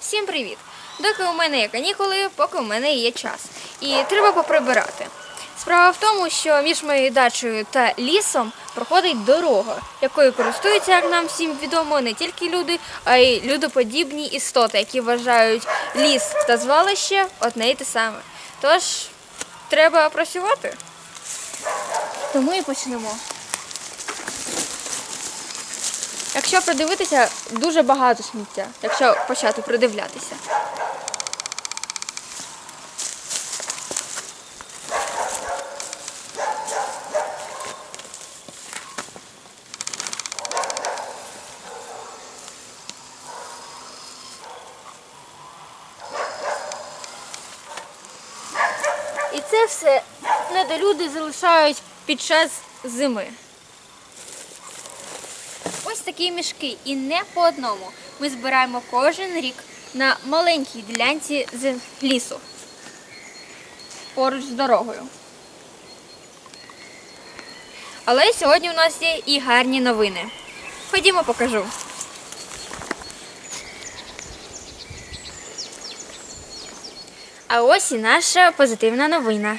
Всім привіт! Доки у мене є канікули, поки у мене є час. І треба поприбирати. Справа в тому, що між моєю дачею та лісом проходить дорога, якою користуються, як нам всім відомо, не тільки люди, а й людоподібні істоти, які вважають ліс та звалище одне й те саме. Тож треба працювати. Тому і почнемо. Якщо придивитися, дуже багато сміття, якщо почати придивлятися. І це все недолюди залишають під час зими. Ось такі мішки, і не по одному. Ми збираємо кожен рік на маленькій ділянці з лісу поруч з дорогою. Але сьогодні у нас є і гарні новини. Ходімо, покажу. А ось і наша позитивна новина.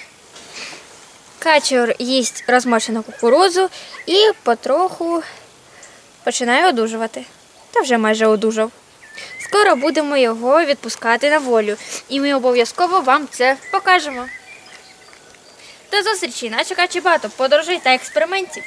Качур їсть розмочену кукурудзу і потроху починає одужувати. Та вже майже одужав. Скоро будемо його відпускати на волю, і ми обов'язково вам це покажемо. До зустрічі, Начекаючи багато подорожей та експериментів.